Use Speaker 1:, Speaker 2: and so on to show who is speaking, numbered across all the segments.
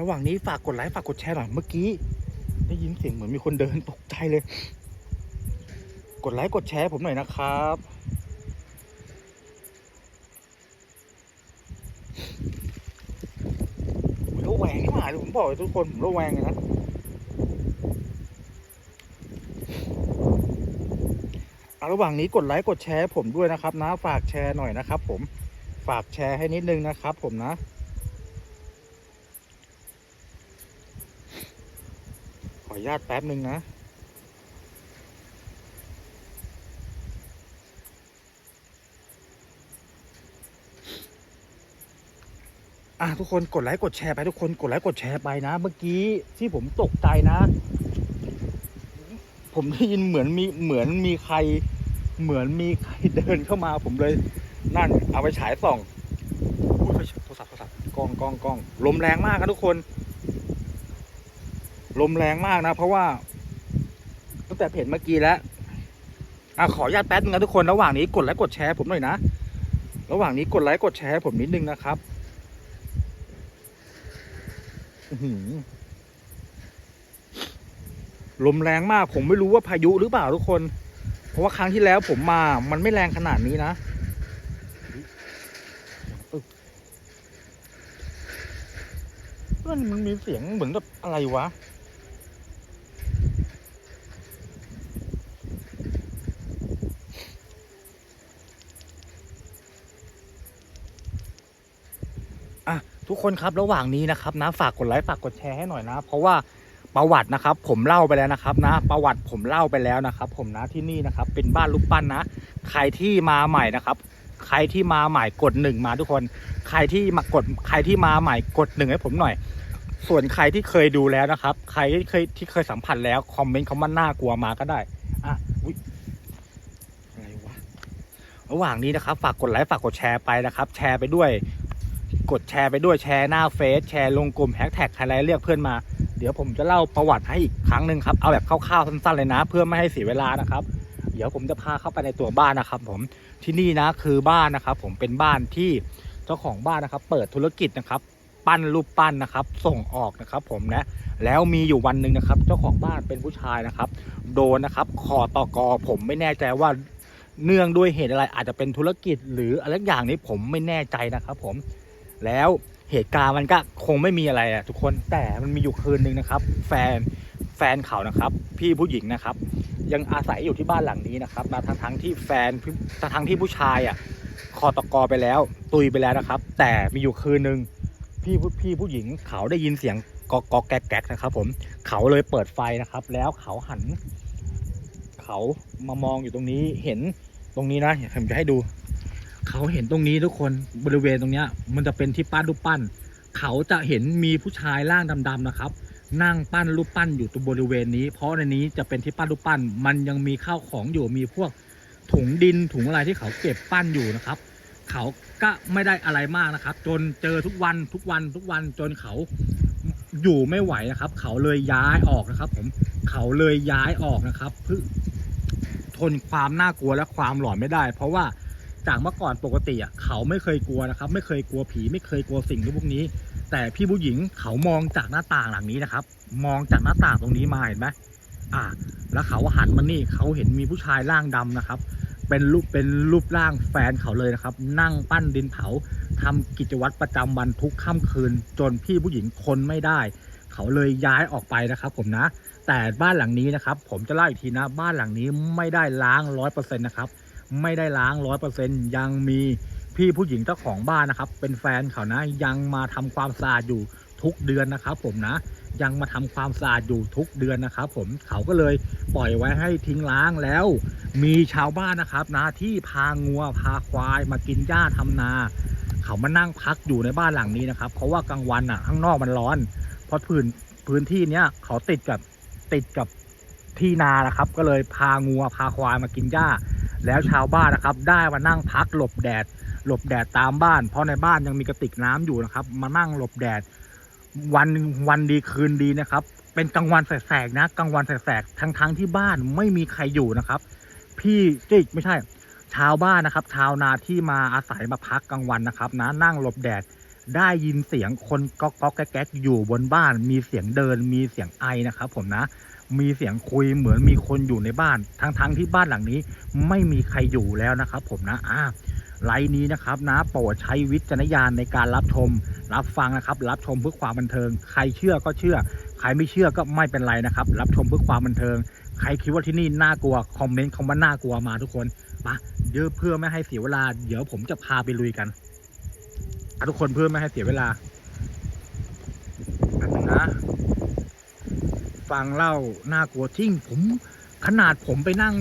Speaker 1: ระหว่างนี้ฝากกดไลค์ฝากกดแชร์หน่อยเมื่อกี้ ได้ยินเสียงเหมือนมีคนเดินตกใจเลย กดไลค์กดแชร์ผมหน่อยนะครับระแวงนี่หว่าเลยผมบอกเลยทุกคนผมระแวงเลยนะเอาระหว่างนี้กดไลค์กดแชร์ผมด้วยนะครับนะ ฝากแชร์หน่อยนะครับ ผมฝากแชร์ให้นิดนึงนะครับ ผมนะ ขออนุ ญาตแป๊บหนึ่งนะอะทุกคนกดไลค์กดแชร์ไปทุกคนกดไลค์กดแชร์ไปนะ เมื่อกี้ที่ผมตกใจนะ ผมได้ยินเหมือนมีเหมือนมีใคร เหมือนมีใครเดินเข้ามา ผมเลยนั่นเอาไปฉายส่องโทรศัพท์โทรศัพท์กล้องกล้องกล้องลมแรงมากนะทุกคน ลมแรงมากนะ เพราะว่า ตั้งแต่เพจเมื่อกี้แล้วอะขออนุญาตแป๊บนึงนะทุกคนระหว่างนี้กดไลค์กดแชร์ผมหน่อยนะ ระหว่างนี้กดไลค์กดแชร์ผมนิดนึงนะครับลมแรงมาก ผมไม่รู้ว่าพายุหรือเปล่าทุกคน เพราะว่าครั้งที่แล้วผมมา มันไม่แรงขนาดนี้นะมันมันมีเสียงเหมือนแบบอะไรวะ อะ ทุกคนครับระหว่างนี้นะครับนะฝากกดไลค์ฝากกดแชร์ให้หน่อยนะ เพราะว่าประวัตินะครับ ผมเล่าไปแล้วนะครับนะ ประวัติผมเล่าไปแล้วนะครับ ผมนะที่นี่นะครับ เป็นบ้านรูปปั้นนะ ใครที่มาใหม่นะครับ ใครที่มาใหม่กดหนึ่งมาทุกคน ใครที่มากดใครที่มาใหม่กดหนึ่งให้ผมหน่อย ส่วนใครที่เคยดูแล้วนะครับ ใครที่เคยที่เคยสัมผัสแล้วคอมเมนต์คำว่าน่ากลัวมาก็ได้อะอุ๊ยอะไรวะระหว่างนี้นะครับ ฝากกดไลค์ฝากกดแชร์ไปนะครับ แชร์ไปด้วย กดแชร์ไปด้วยแชร์หน้าเฟซแชร์ลงกลุ่มแฮชแท็กอะไรเรียกเพื่อนมา เดี๋ยวผมจะเล่าประวัติให้อีกครั้งหนึ่งครับเอาแบบคร่าวๆสั้นๆเลยนะ เพื่อไม่ให้เสียเวลานะครับ เดี๋ยวผมจะพาเข้าไปในตัวบ้านนะครับ ผมที่นี่นะคือบ้านนะครับ ผมเป็นบ้านที่เจ้าของบ้านนะครับ เปิดธุรกิจนะครับ ปั้นรูปปั้นนะครับ ส่งออกนะครับ ผมนะแล้วมีอยู่วันหนึ่งนะครับ เจ้าของบ้านเป็นผู้ชายนะครับ โดนนะครับคอตอกอผมไม่แน่ใจว่าเนื่องด้วยเหตุอะไรอาจจะเป็นธุรกิจหรืออะไรอย่างนี้ผมไม่แน่ใจนะครับ ผม แล้วเหตุการณ์มันก็คงไม่มีอะไรอะทุกคนแต่มันมีอยู่คืนหนึ่งนะครับ แฟนแฟนเขานะครับ พี่ผู้หญิงนะครับ ยังอาศัยอยู่ที่บ้านหลังนี้นะครับนะทั้งทั้งที่แฟนทั้งทั้งที่ผู้ชายอะคอตกอไปแล้ว ตุยไปแล้วนะครับ แต่มีอยู่คืนหนึ่งพี่ผู้พี่ผู้หญิงเขาได้ยินเสียงกอกกอกแก๊กแก๊กนะครับ ผมเขาเลยเปิดไฟนะครับ แล้วเขาหัน เขามามองอยู่ตรงนี้เห็นตรงนี้นะเดี๋ยวผมจะให้ดู เขาเห็นตรงนี้ทุกคนบริเวณตรงเนี้ย มันจะเป็นที่ปั้นรูปปั้น เขาจะเห็นมีผู้ชายร่างดำๆนะครับ นั่งปั้นรูปปั้นอยู่ตรงบริเวณนี้ เพราะในนี้จะเป็นที่ปั้นรูปปั้น มันยังมีข้าวของอยู่มีพวกถุงดินถุงอะไรที่เขาเก็บปั้นอยู่นะครับ เขาก็ไม่ได้อะไรมากนะครับ จนเจอทุกวันทุกวันทุกวันจนเขาอยู่ไม่ไหวนะครับ เขาเลยย้ายออกนะครับ ผมเขาเลยย้ายออกนะครับเพื่อทนความน่ากลัวและความหลอนไม่ได้ เพราะว่า จากเมื่อก่อนปกติอะเขาไม่เคยกลัวนะครับ ไม่เคยกลัวผีไม่เคยกลัวสิ่งพวกนี้ แต่พี่ผู้หญิงเขามองจากหน้าต่างหลังนี้นะครับ มองจากหน้าต่างตรงนี้มาเห็นไหมอ่า แล้วเขาหันมานี่เขาเห็นมีผู้ชายร่างดำนะครับ เป็นรูปเป็นรูปร่างแฟนเขาเลยนะครับ นั่งปั้นดินเผาทำกิจวัตรประจำวันทุกค่ำคืน จนพี่ผู้หญิงทนไม่ได้ เขาเลยย้ายออกไปนะครับ ผมนะ แต่บ้านหลังนี้นะครับ ผมจะเล่าอีกทีนะ บ้านหลังนี้ไม่ได้ล้างร้อยเปอร์เซ็นต์นะครับ ไม่ได้ล้างร้อยเปอร์เซ็นยังมีพี่ผู้หญิงเจ้าของบ้านนะครับ เป็นแฟนเขานะยังมาทำความสะอาดอยู่ทุกเดือนนะครับผมนะยังมาทำความสะอาดอยู่ทุกเดือนนะครับผมเขาก็เลยปล่อยไว้ให้ทิ้งล้างแล้ว มีชาวบ้านนะครับนะที่พางัวพาควายมากินหญ้าทำนา เขามานั่งพักอยู่ในบ้านหลังนี้นะครับเพราะว่ากลางวันอะข้างนอกมันร้อน เพราะพื้นพื้นที่เนี้ยเขาติดกับติดกับที่นานะครับ ก็เลยพางัวพาควายมากินหญ้า แล้วชาวบ้านนะครับ ได้มานั่งพักหลบแดด หลบแดดตามบ้าน เพราะในบ้านยังมีกระติกน้ำอยู่นะครับ มานั่งหลบแดด วันวันดีคืนดีนะครับ เป็นกลางวันแสกๆนะกลางวันแสกๆทั้งที่บ้านไม่มีใครอยู่นะครับ พี่จิกไม่ใช่ ชาวบ้านนะครับ ชาวนาที่มาอาศัยมาพักกลางวันนะครับ นะนั่งหลบแดดได้ยินเสียงคนก๊อกก๊อกแก๊กอยู่บนบ้าน มีเสียงเดิน มีเสียงไอนะครับ ผมนะ มีเสียงคุยเหมือนมีคนอยู่ในบ้านทั้งๆทที่บ้านหลังนี้ ไม่มีใครอยู่แล้วนะครับ ผมนะอ่าไลน์นี้นะครับนะโปรดใช้วิจารณญาณในการรับชม รับฟังนะครับ รับชมเพื่อความบันเทิง ใครเชื่อก็เชื่อ ใครไม่เชื่อก็ไม่เป็นไรนะครับ รับชมเพื่อความบันเทิง ใครคิดว่าที่นี่น่ากลัวคอมเมนต์คำว่าน่ากลัวมาทุกคนมาเดี๋ยวเพื่อไม่ให้เสียเวลา เดี๋ยวผมจะพาไปลุยกันทุกคนเพื่อไม่ให้เสียเวลานะ ฟังเล่าน่ากลัวจริงผมขนาดผมไปนั่ง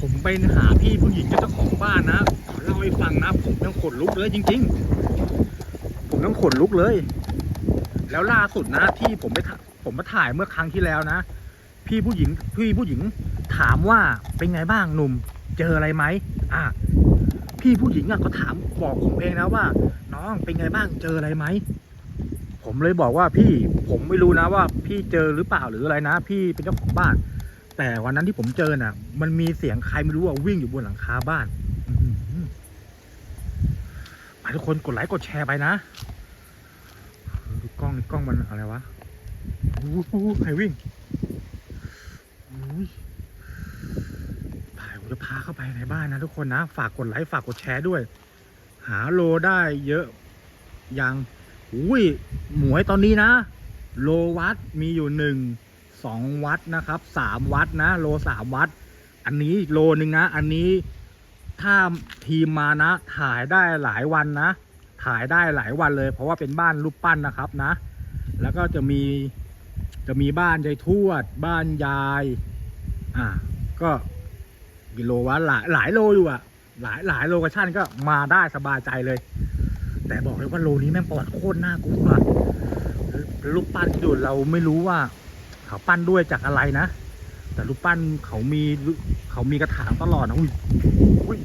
Speaker 1: ผมไปหาพี่ผู้หญิงเจ้าของบ้านนะเล่าให้ฟังนะ ผมยังขนลุกเลยจริง ๆ ผมยังขนลุกเลย แล้วล่าสุดนะที่ผมไปผมมาถ่ายเมื่อครั้งที่แล้วนะ พี่ผู้หญิงพี่ผู้หญิงถามว่าเป็นไงบ้างหนุ่ม เจออะไรไหมอะพี่ผู้หญิงอะก็ถามบอกผมเองนะว่า น้องเป็นไงบ้างเจออะไรไหมผมเลยบอกว่าพี่ผมไม่รู้นะว่า พี่เจอหรือเปล่าหรืออะไรนะ พี่เป็นเจ้าของบ้าน แต่วันนั้นที่ผมเจอน่ะ มันมีเสียงใครไม่รู้ว่าวิ่งอยู่บนหลังคาบ้านอื้อหือไปทุกคนกดไลค์กดแชร์ไปนะดูกล้องนี่กล้องมันอะไรวะโอ้ใครวิ่งอุ้ยไปผมจะพาเข้าไปในบ้านนะทุกคนนะ ฝากกดไลค์ฝากกดแชร์ด้วย หาโลได้เยอะยังอุ้ยหมวยตอนนี้นะ โลวัตมีอยู่หนึ่งสองวัดนะครับสามวัดนะ โลสามวัดอันนี้โลหนึ่งนะ อันนี้ถ้าทีมมานะ ถ่ายได้หลายวันนะ ถ่ายได้หลายวันเลย เพราะว่าเป็นบ้านรูปปั้นนะครับนะ แล้วก็จะมีจะมีบ้านยายทวด บ้านยาย อ่า ก็กิโลวะหลายหลายโลอยู่อะหลายหลายโลกชั่นก็มาได้สบายใจเลย แต่บอกเลยว่าโลนี้แม่งประวัติโคตรน่ากลัว ลูกปั้นที่ดูเราไม่รู้ว่า เขาปั้นด้วยจากอะไรนะ แต่รูปปั้นเขามีเขามีกระถางตลอดนะอุ้ยอุ้ย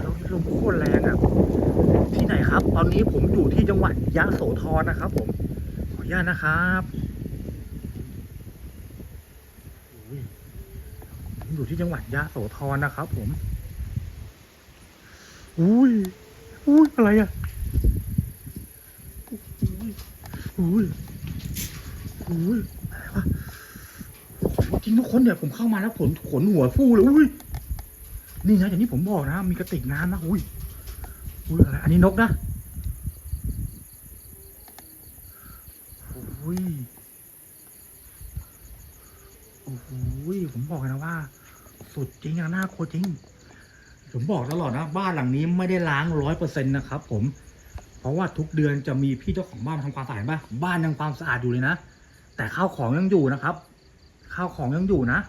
Speaker 1: แล้วลมโคตรแรงอะที่ไหนครับ ตอนนี้ผมอยู่ที่จังหวัดยะโสธรนะครับผมขออนุญาตนะครับอุ้ยผมอยู่ที่จังหวัดยะโสธรนะครับผม อุ้ย อุ้ยอะไรอะอุ้ย อุ้ยอุ้ยอะไรวะจริงทุกคนเนี่ยผมเข้ามาแล้วขนขนหัวฟูเลยอุ้ยนี่นะอย่างที่ผมบอกนะ มีกระติกน้ำนะอุ้ยอุ้ยอะไรอันนี้นกนะอุ้ยโอ้โหผมบอกนะว่า สุดจริงอะน่ากลัวจริง ผมบอกตลอดนะ บ้านหลังนี้ไม่ได้ล้างร้อยเปอร์เซ็นต์นะครับผม เพราะว่าทุกเดือนจะมีพี่เจ้าของบ้านมาทำความสะอาดบ้านบ้านยังความสะอาดอยู่เลยนะ แต่ข้าวของยังอยู่นะครับ ข้าวของยังอยู่นะ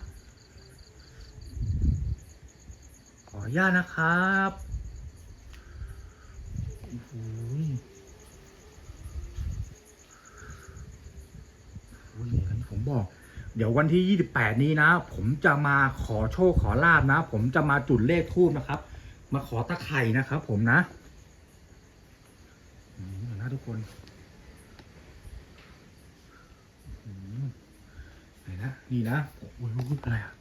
Speaker 1: ขออนุญาตนะครับโอ้ยย่างที่ผมบอก เดี๋ยววันที่ 28 นี้นะ ผมจะมาขอโชคขอลาบนะ ผมจะมาจุดเลขทูบนะครับ มาขอตะไคร่นะครับ ผมนะ ทุกคนไหนนะนี่นะโอ้ยอะไรอะ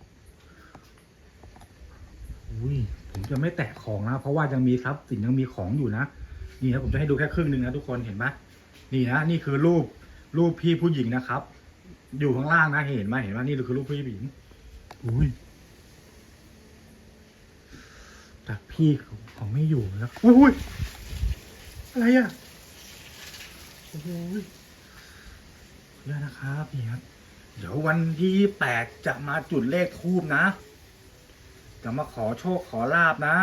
Speaker 1: อุ้ยผมจะไม่แตะของนะ เพราะว่ายังมีทรัพย์สินยังมีของอยู่นะ นี่นะผมจะให้ดูแค่ครึ่งหนึ่งนะทุกคนเห็นไหมนี่นะนี่คือรูปรูปพี่ผู้หญิงนะครับ อยู่ข้างล่างนะเห็นไหมเห็นว่านี่คือรูปพี่ผู้หญิงอุ้ยแต่พี่เขาเขาไม่อยู่แล้วอุ้ยอะไรอะ เยอะนะครับนี่ครับ เดี๋ยววันที่แปดจะมาจุดเลขทูบนะ จะมาขอโชคขอลาบนะ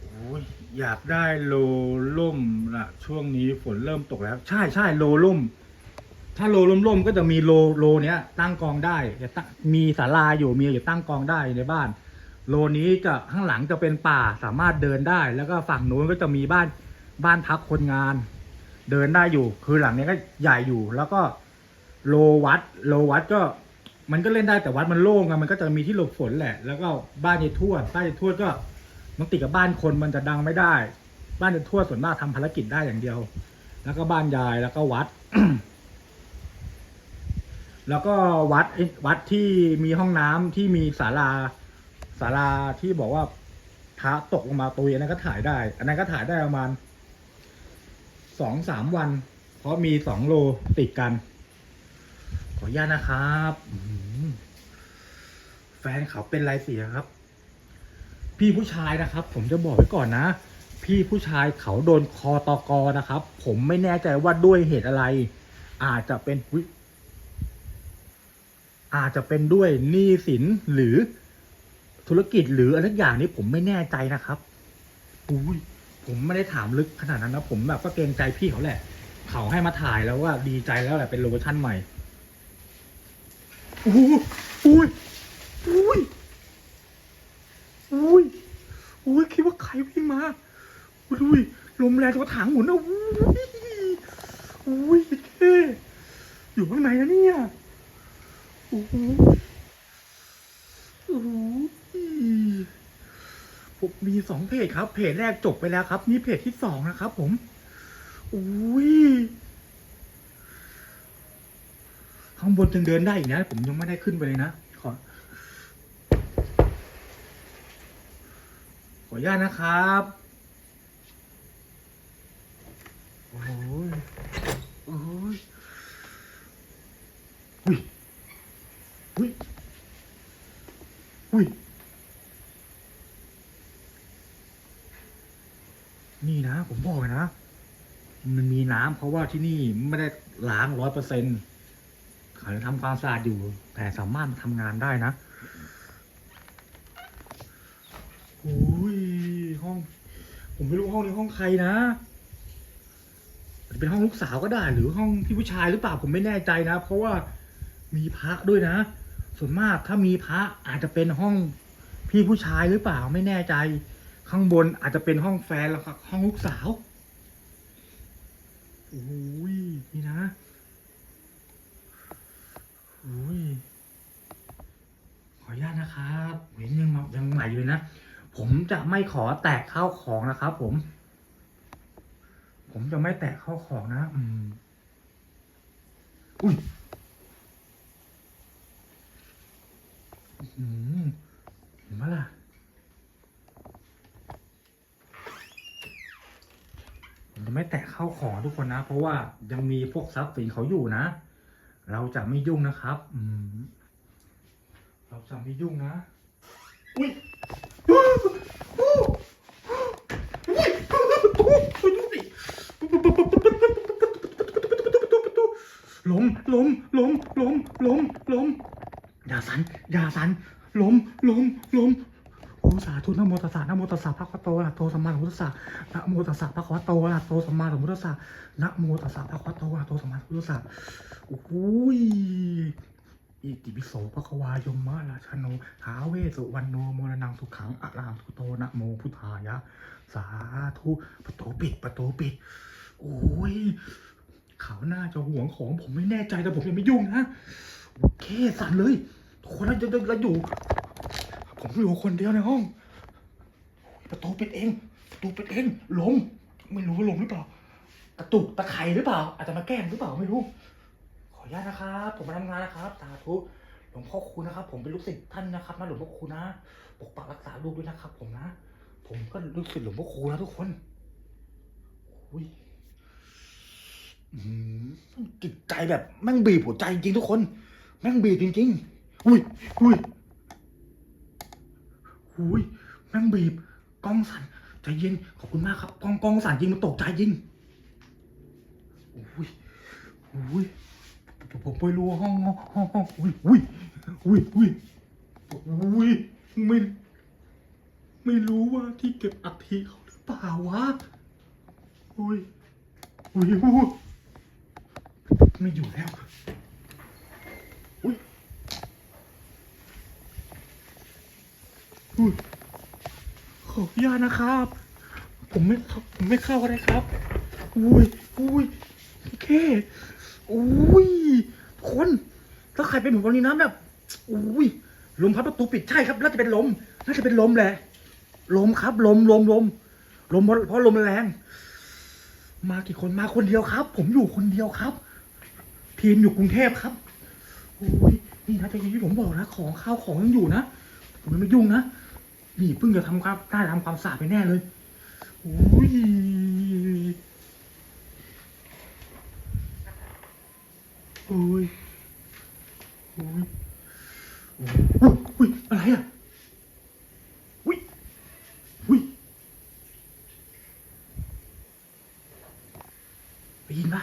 Speaker 1: โอ้ยอยากได้โลล่มละช่วงนี้ฝนเริ่มตกแล้ว ใช่ใช่โลล่ม ถ้าโลล่มๆก็จะมีโลโลเนี้ย ตั้งกองได้จะตั้งมีศาลาอยู่มีอยู่ตั้งกองได้ในบ้าน โลนี้จะข้างหลังจะเป็นป่าสามารถเดินได้ แล้วก็ฝั่งนู้นก็จะมีบ้านบ้านพักคนงาน เดินได้อยู่ คือหลังนี้ก็ใหญ่อยู่ แล้วก็โลวัด โลวัดก็ มันก็เล่นได้แต่วัดมันโล่งอะมันก็จะมีที่หลบฝนแหละ แล้วก็บ้านยายทวดบ้านยายทวดก็มันติดกับบ้านคนมันจะดังไม่ได้ บ้านยายทวดส่วนมากทำภารกิจได้อย่างเดียว แล้วก็บ้านยายแล้วก็วัด แล้วก็วัดวัดที่มีห้องน้ำที่มีศาลาศาลาที่บอกว่าพระตกลงมาตุยอันนั้นก็ถ่ายได้ อันนั้นก็ถ่ายได้ประมาณ สองสามวัน เพราะมีสองโลติดกัน ขออนุญาตนะครับแฟนเขาเป็นไรเสียครับ พี่ผู้ชายนะครับ ผมจะบอกไว้ก่อนนะ พี่ผู้ชายเขาโดนคอตกอนะครับ ผมไม่แน่ใจว่าด้วยเหตุอะไร อาจจะเป็นอาจจะเป็นด้วยหนี้สินหรือธุรกิจหรืออะไรอย่างนี้ผมไม่แน่ใจนะครับอุ้ย ผมไม่ได้ถามลึกขนาดนั้นนะผมแบบก็เกรงใจพี่เขาแหละ เขาให้มาถ่ายแล้วว่าดีใจแล้วแหละเป็นโลเคชั่นใหม่อุ้ยอุ้ยอุ้ยอุ้ยอุ้ยคิดว่าใครวิ่งมาอุ้ยลมแรงจนกระถางหมุนนะอุ้ยอุ้ยเท่อยู่ข้างในนะเนี่ยโอ้โหโอ้หผ มมีสองเพจครับ เพจแรกจบไปแล้วครับ นี่เพจที่สองนะครับ ผมอุ้ยข้างบนยังเดินได้อีกนะ ผมยังไม่ได้ขึ้นไปเลยนะขอขออนุญาตนะครับโอ้ยโอ้ยอุ้ยอุ้ยอุ้ย นี่นะ ผมบอกเลยนะ มันมีน้ำเพราะว่าที่นี่ไม่ได้ล้างร้อยเปอร์เซ็นต์เขาทำความสะอาดอยู่ แต่สามารถทำงานได้นะโอ้ยห้อง ผมไม่รู้ห้องนี้ห้องใครนะจะเป็นห้องลูกสาวก็ได้ หรือห้องพี่ผู้ชายหรือเปล่าผมไม่แน่ใจนะ เพราะว่ามีพระด้วยนะ ส่วนมากถ้ามีพระอาจจะเป็นห้องพี่ผู้ชายหรือเปล่าไม่แน่ใจ ข้างบนอาจจะเป็นห้องแฟนแล้วก็ห้องลูกสาวโอ้ยนี่นะโอ้ยขออนุญาตนะครับเห็นยังยังใหม่อยู่นะผมจะไม่ขอแตะข้าวของนะครับ ผม ผมจะไม่แตะข้าวของนะอืมอุ้ยอืมเห็นไหมล่ะ ผม จะไม่แตะเข้าของทุกคนนะ เพราะว่ายังมีพวกทรัพย์สินเขาอยู่นะ เราจะไม่ยุ่งนะครับ อืม เราจะไม่ยุ่งนะ อุ้ยล้มล้มล้มล้มล้มล้มอย่าสันอย่าสันล้มล้มล้มโอ้สาธุนะโมตัสสะนะโมตัสสะภะคะวะโต ตสัมมาสัมพุทสสะนะโมตัสสะภะควะโตอะระหะโตสัมมาสัมพุทธัสสะนะโมตัสสะภะควะโตอะระหะโตสัมมาสัมพุทธัสสะโอ้ยอิติปิโสภะควายมะราชโนท้าเวสุวรรณโนโมรนังสุขังอะระหังสุโตนะโมพุทธายะ สาธุประตูปิดประตูปิด โอ้ยเขาน่าจะห่วงของผมไม่แน่ใจแต่ผมยังไม่ยุ่งนะโอเคสั่นเลยทุกคนแล้วแล้วอยู่ ผมอยู่คนเดียวในห้อง ประตูปิดเอง ตูปิดเองลมไม่รู้ว่าลมหรือเปล่า กระตุกตะไคร่หรือเปล่า อาจจะมาแกล้งหรือเปล่าไม่รู้ ขออนุญาตนะครับ ผมมาทำงานนะครับสาธุหลวงพ่อคุณนะครับ ผมเป็นลูกศิษย์ท่านนะครับนะหลวงพ่อคุณนะปกปักรักษาลูกด้วยนะครับ ผมนะ ผมก็ลูกศิษย์หลวงพ่อคูนะทุกคนอุ้ยอืมจิตใจแบบแม่งบีบหัวใจจริงทุกคน แม่งบีบจริงๆอุ้ยอุ้ยหุยแม่งบีบกล้องสั่น ใจเย็น ขอบคุณมากครับกล้องกล้องสั่นจริงมันตกใจจริงอุ้ยอุ้ยผมไม่รู้ว่าห้องห้องห้องห้องอุ้ยอุ้ยอุ้ยอุ้ยอุ้ยไม่ไม่รู้ว่าที่เก็บอัฐิเขาหรือเปล่าวะอุ้ยอุ้ยอุ้ยไม่อยู่แล้วอุ้ยอุ้ย ขออนุญาตนะครับ ผมไม่ผมไม่เข้าอะไรครับ อุ้ยอุ้ยโอเคอุ้ยคนถ้าใครเป็นผมตอนนี้นะแบบอุ้ยลมพัดประตูปิดใช่ครับน่าจะเป็นลมน่าจะเป็นลมแหละ ลมครับ ลมลมลมลมเพราะเพราะลมแรง มากี่คนมาคนเดียวครับ ผมอยู่คนเดียวครับ ทีมอยู่กรุงเทพครับอุ้ยนี่นะที่ที่ผมบอกนะ ของข้าวของยังอยู่นะผมยังไม่ยุ่งนะ นี่เพิ่งจะทำครับได้ทำความสะอาดไปแน่เลยอุ้ยโอ้ยโอ้ยอุ้ยอะไรอะอุ้ยอุ้ยไปยินปะ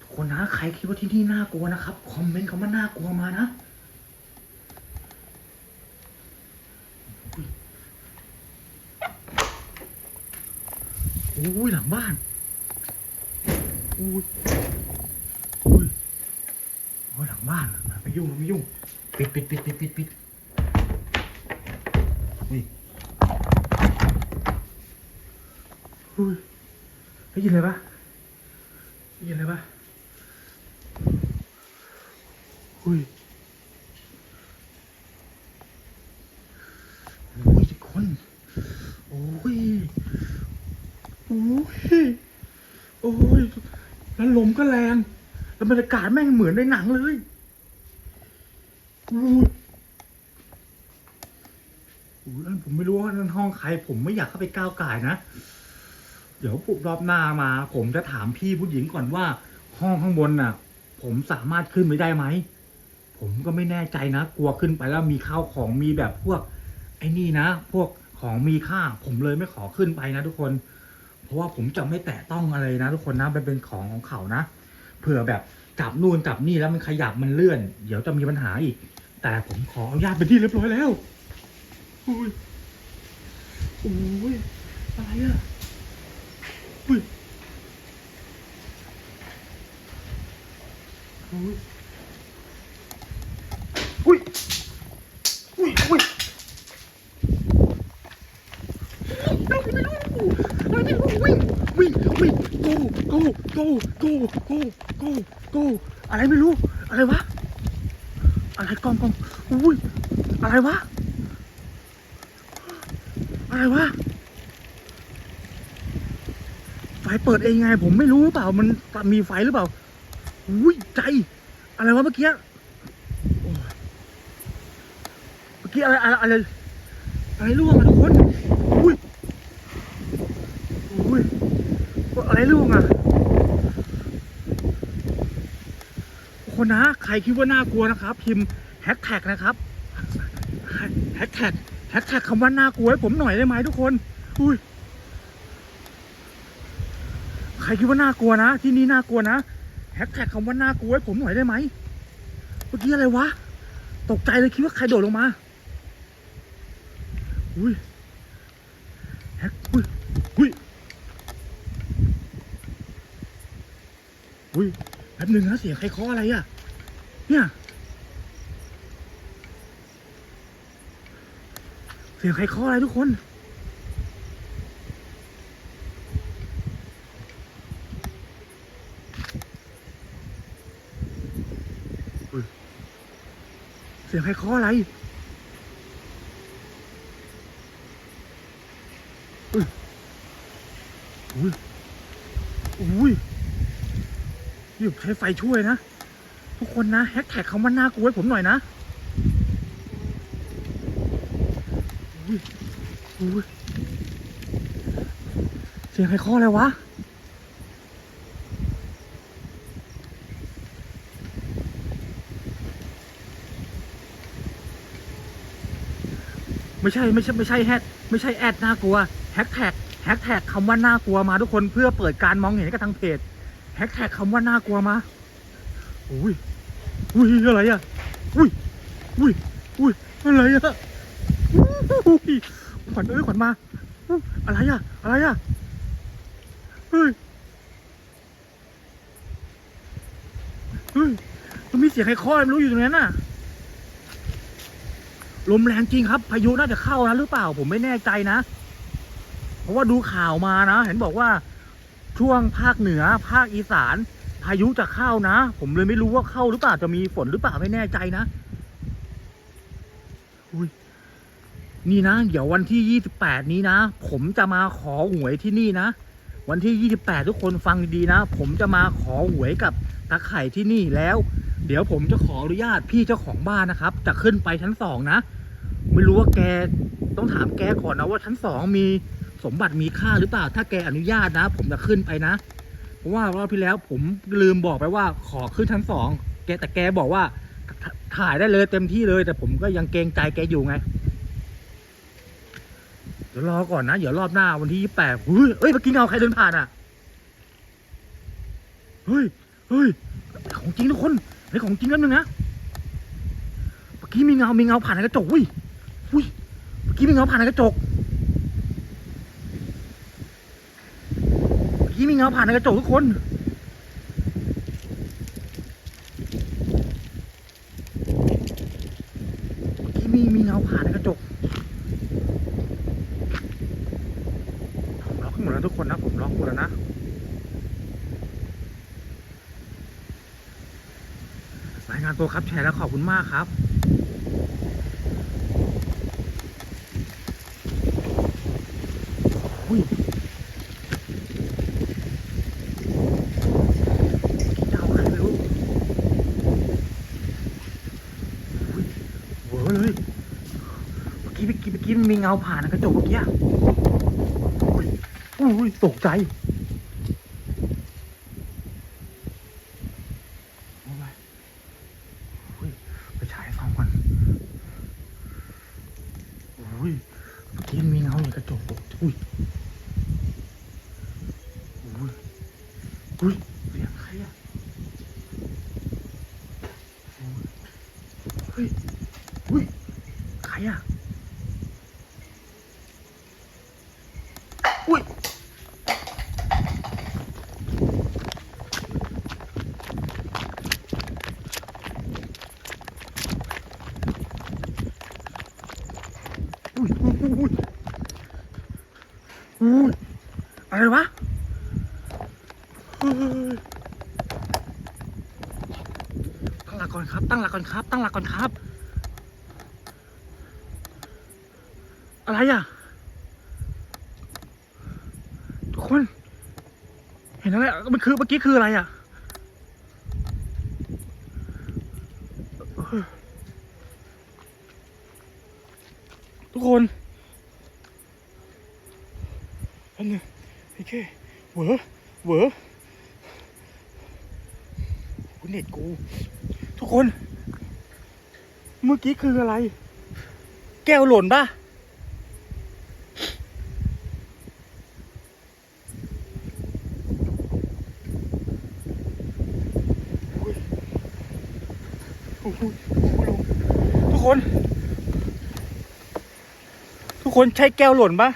Speaker 1: ทุกคนนะใครคิดว่าที่นี่น่ากลัวนะครับ คอมเมนต์คำว่าน่ากลัวมานะ ปิดปิดปิดปิดปิดปิดอุ้ยอุ้ยได้ยินเลยปะได้ยินเลยปะอุ้ยโอ้ยทุกคนโอ้ยโอ้ยโอ้ยแล้วลมก็แรงแล้วบรรยากาศแม่งเหมือนในหนังเลย อุ้ยโอ้ยแล้วผมไม่รู้ว่านั่นห้องใคร ผมไม่อยากเข้าไปก้าวไก่ายนะ เดี๋ยวปุบรอบหน้ามา ผมจะถามพี่ผู้หญิงก่อนว่า ห้องข้างบนน่ะ ผมสามารถขึ้นไปได้ไหม ผมก็ไม่แน่ใจนะ กลัวขึ้นไปแล้วมีข้าวของมีแบบพวก ไอ้นี่นะ พวกของมีค่า ผมเลยไม่ขอขึ้นไปนะทุกคน เพราะว่าผมจะไม่แตะต้องอะไรนะ ทุกคนนะมันเป็นของของเขานะ เผื่อแบบจับนู่นจับนี่แล้วมันขยับมันเลื่อน เดี๋ยวจะมีปัญหาอีก แต่ผมขออนุญาตเป็นที่เรียบร้อยแล้วอุ้ยโอ้ยอะไรอะอุ้ยโอ้ยอุ้ยอุ้ยอุ้ยเราไม่รู้เราไม่รู้วิ่งวิ่งวิ่งโกโกโกโกโกโกโกอะไรไม่รู้ อะไรวะ อะไรกล้องกล้องอุ้ยอะไรวะ อะไรวะ ไฟเปิดเองไง ผมไม่รู้หรือเปล่า มันมีไฟหรือเปล่า อุ้ยใจ อะไรวะเมื่อกี้ เมื่อกี้อะไรอะไรอะไรอะไรร่วงอะทุกคน อุ้ย อุ้ย อะไรร่วงอะคนนะใค รคิดว่าน่ากลัวนะครับ พิมพ์แฮชแท็กนะครับแฮชแท็กแฮชแท็กคำว่าน่ากลัวให้ผมหน่อยได้ไหมทุกคน อุ้ยใครคิดว่าน่ากลัวนะ ที่นี่น่ากลัวนะแฮชแท็กคำว่าน่ากลัวให้ผมหน่อยได้ไหมเมื่อกี้อะไรวะตกใจเลยคิดว่าใครโดดลงมาอุ้ยแฮกอุ้ยอุ้ยอุ้ยแป๊บหนึ่งนะเสียงใครเคาะอะไรอะ เนี่ยเสียงใครเคาะอะไรทุกคนเสียงใครเคาะอะไรอุ้ยอุ้ยอุ้ยนี่ใช้ไฟช่วยนะ ทุกคนนะแฮชแท็กคำว่าน่ากลัวให้ผมหน่อยนะอุ้ยอุ้ยเสียงใครเคาะอะไรวะไม่ใช่ไม่ใช่ไม่ใช่แฮชไม่ใช่แอดน่ากลัวแฮชแท็กแฮชแท็กคำว่าน่ากลัวมาทุกคนเพื่อเปิดการมองเห็นกับทางเพจแฮชแท็กคำว่าน่ากลัวมา อุ้ยอุ้ยอะไรอะอุ้ยอุ้ยอุ้ยอะไรอะอุ้ยขวัญเอ้ยขวัญมาอุ๊ยอะไรอะอะไรอะเฮ้ยเฮ้ยมันมีเสียงใครคาะอะไรไม่รู้อยู่ตรงนั้นน่ะลมแรงจริงครับ พายุน่าจะเข้านะหรือเปล่าผมไม่แน่ใจนะ เพราะว่าดูข่าวมานะ เห็นบอกว่าช่วงภาคเหนือภาคอีสาน พายุจะเข้านะ ผมเลยไม่รู้ว่าเข้าหรือเปล่าจะมีฝนหรือเปล่าไม่แน่ใจนะอุ้ยนี่นะ เดี๋ยววันที่ยี่สิบแปดนี้นะ ผมจะมาขอหวยที่นี่นะ วันที่ยี่สิบแปดทุกคนฟังดีๆนะ ผมจะมาขอหวยกับตาไข่ที่นี่แล้ว เดี๋ยวผมจะขออนุญาตพี่เจ้าของบ้านนะครับ จะขึ้นไปชั้นสองนะ ไม่รู้ว่าแกต้องถามแกก่อนนะว่าชั้นสองมีสมบัติมีค่าหรือเปล่า ถ้าแกอนุญาตนะ ผมจะขึ้นไปนะ เพราะว่ารอบที่แล้วผมลืมบอกไปว่าขอขึ้นชั้นสองแกแต่แกบอกว่าถถ่ายได้เลยเต็มที่เลย แต่ผมก็ยังเกรงใจแกอยู่ไง เดี๋ยวรอก่อนนะ เดี๋ยวรอบหน้าวันที่ยี่แปดเฮ้ยเอ้ยเมื่อกี้เงาใครเดินผ่านอะเฮ้ยเฮ้ยของจริงทุกคนไอ้ของจริงแล้วนึงนะเมื่อกี้มีเงา มีเงาผ่านในกระจกอุ้ยอุ้ยเมื่อกี้มีเงาผ่านในกระจก เมื่อ กี้มีเงาผ่านในกระจกทุกคน เมื่อกี้มีมีเงาผ่านในกระจกผมล็อกให้หมดแล้วทุกคนนะ ผมล็อกหมดแล้วนะ รายงานตัวครับแชร์แล้วขอบคุณมากครับ อุ้ยเจ้าใครไม่รู้อุ้ย เลยเมื่อกี้เมื่อกี้เมื่อกี้มันมีเงาผ่านกระจกเมื่อกี้อุ้ยอุ้ยตกใจโอ้ยอุ้ยไปฉายส่องก่อนอุ้ยเมื่อกี้มันมีเงาในกระจกอุ้ยอุ้ยอุ้ยเสียงใครอะเฮ้ยอุ้ยใครอะ อุ้ย อุ้ยอุ้ยอุ้ย อุ้นอะไรวะตั้งหลักก่อนครับ ตั้งหลักก่อนครับ ตั้งหลักก่อนครับ อะไรอะ ทุกคน เห็นอะไรอะมันคือเมื่อกี้คืออะไรอะเออทุกคนอันนึงโอเคเหวอเหวอกูเน็ตกู ทุกคน เมื่อ กี้คืออะไร แก้วหล่นปะทุกคน ทุกคนใช่แก้วหล่นปะ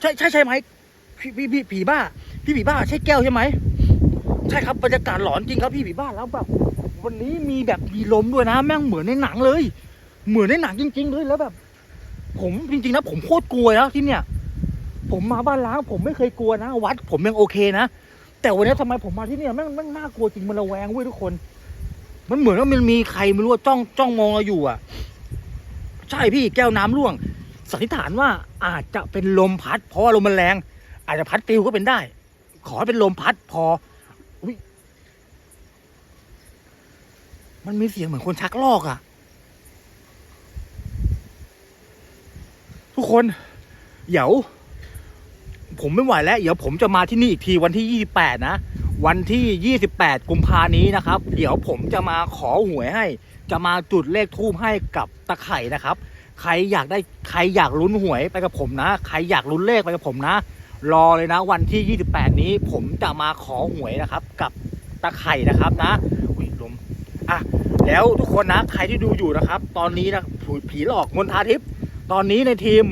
Speaker 1: ใช่ใช่ใช่ไหมพี่พี่พี่ผีบ้า พี่ผีบ้า ใช่แก้วใช่ไหมใช่ครับบรรยากาศหลอนจริงครับพี่ผีบ้าแล้วแบบ วันนี้มีแบบมีลมด้วยนะ แม่งเหมือนในหนังเลย เหมือนในหนังจริง ๆ เลยแล้วแบบ ผมจริง ๆ นะ ผมโคตรกลัวนะที่เนี่ย ผมมาบ้านล้างผมไม่เคยกลัวนะ วัด ผมยังโอเคนะแต่วันนี้ทำไมผมมาที่เนี่ยแม่งแม่งน่ากลัวจริงมันระแวงเว้ยทุกคน มันเหมือนว่ามันมีใครไม่รู้จ้องจ้องมองเราอยู่อะ ใช่พี่แก้วน้ำร่วงสันนิษฐานว่าอาจจะเป็นลมพัด เพราะว่าลมมันแรง อาจจะพัดปลิวก็เป็นได้ ขอให้เป็นลมพัดพอ มันมีเสียงเหมือนคนชักลอกอะ ทุกคนเดี๋ยว ผมไม่ไหวแล้ว เดี๋ยวผมจะมาที่นี่อีกทีวันที่ 28 นะ วันที่ 28 กุมภานี้นะครับ เดี๋ยวผมจะมาขอหวยให้ จะมาจุดเลขทูบให้กับตะไคร่นะครับ ใครอยากได้ใครอยากลุ้นหวยไปกับผมนะ ใครอยากลุ้นเลขไปกับผมนะ รอเลยนะ วันที่ 28 นี้ผมจะมาขอหวยนะครับ กับตะไคร่นะครับนะ อะแล้วทุกคนนะใครที่ดูอยู่นะครับ ตอนนี้นะผีผีหลอกมนทาทิพย์ตอนนี้ในทีม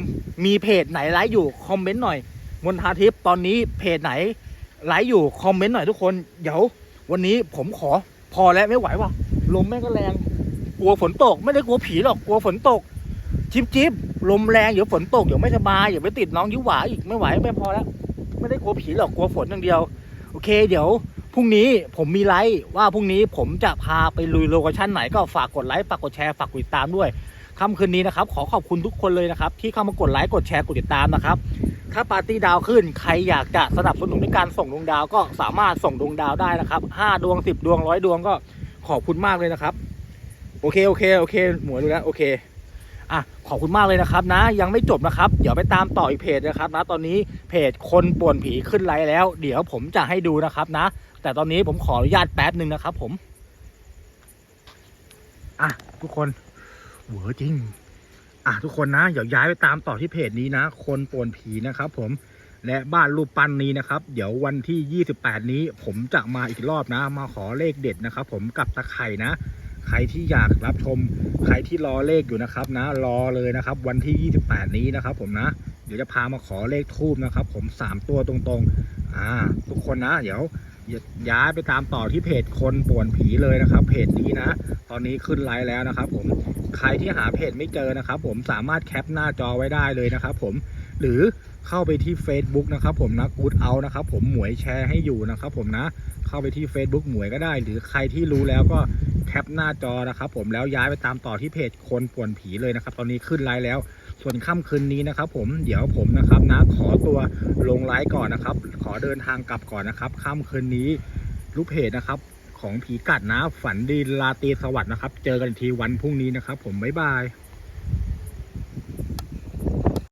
Speaker 1: มีเพจไหนไลฟ์อยู่คอมเมนต์หน่อยมนทาทิพย์ตอนนี้เพจไหนไลฟ์อยู่คอมเมนต์หน่อยทุกคนเดี๋ยววันนี้ผมขอพอแล้วไม่ไหวว่ะลมแม่งก็แรง กลัวฝนตก ไม่ได้กลัวผีหรอกกลัวฝนตกจิบจิบลมแรงเดี๋ยวฝนตกเดี๋ยวไม่สบายเดี๋ยวไปติดน้องยิ้วหวาอีกไม่ไหวไม่พอแล้ว ไม่ได้กลัวผีหรอกกลัวฝนอย่างเดียว โอเค เดี๋ยว พรุ่งนี้ผมมีไลฟ์ว่าพรุ่งนี้ผมจะพาไปลุยโลเคชั่นไหนก็ฝากกดไลค์ฝากกดแชร์ฝากกดติดตามด้วยค่ำคืนนี้นะครับ ขอขอบคุณทุกคนเลยนะครับ ที่เข้ามากดไลค์กดแชร์กดติดตามนะครับ ถ้าปาร์ตี้ดาวขึ้นใครอยากจะสนับสนุนในการส่งดวงดาวก็สามารถส่งดวงดาวได้นะครับห้าดวงสิบดวงร้อยดวงก็ขอบคุณมากเลยนะครับ โอเคโอเคโอเค หมวยดูแล้วโอเคอะขอบคุณมากเลยนะครับนะ ยังไม่จบนะครับ เดี๋ยวไปตามต่ออีกเพจนะครับนะตอนนี้เพจคนป่วนผีขึ้นไลฟ์แล้ว เดี๋ยวผมจะให้ดูนะครับนะ แต่ตอนนี้ผมขออนุญาตแป๊บหนึ่งนะครับผม อะทุกคนเวอจริง อะทุกคนนะเดี๋ยวย้ายไปตามต่อที่เพจนี้นะ คนปวนผีนะครับผมและบ้านรูปปั้นนี้นะครับ เดี๋ยววันที่ 28 นี้ผมจะมาอีกรอบนะ มาขอเลขเด็ดนะครับ ผมกับตะไคร่นะ ใครที่อยากรับชม ใครที่รอเลขอยู่นะครับ นะ รอเลยนะครับ วันที่ 28 นี้นะครับ ผมนะ เดี๋ยวจะพามาขอเลขทูบนะครับ ผมสามตัวตรงๆ อ่า ทุกคนนะ เดี๋ยว ย้ายไปตามต่อที่เพจคนป่วนผีเลยนะครับ เพจนี้นะ ตอนนี้ขึ้นไลฟ์แล้วนะครับ ผมใครที่หาเพจไม่เจอนะครับ ผมสามารถแคปหน้าจอไว้ได้เลยนะครับ ผมหรือเข้าไปที่ Facebook นะครับผมนะกูดเอานะครับ ผมหมวยแชร์ให้อยู่นะครับ ผมนะ เข้าไปที่ Facebook หมวยก็ได้ หรือใครที่รู้แล้วก็แคปหน้าจอนะครับ ผมแล้วย้ายไปตามต่อที่เพจคนป่วนผีเลยนะครับ ตอนนี้ขึ้นไลฟ์แล้ว ส่วนค่ำคืนนี้นะครับ ผมเดี๋ยวผมนะครับนะขอตัวลงไลฟ์ก่อนนะครับ ขอเดินทางกลับก่อนนะครับ ค่ำคืนนี้ลูกเพจนะครับ ของผีกัดนะฝันดีลาตีสวัสดนะครับ เจอกันอีกทีวันพรุ่งนี้นะครับ ผมบ๊ายบาย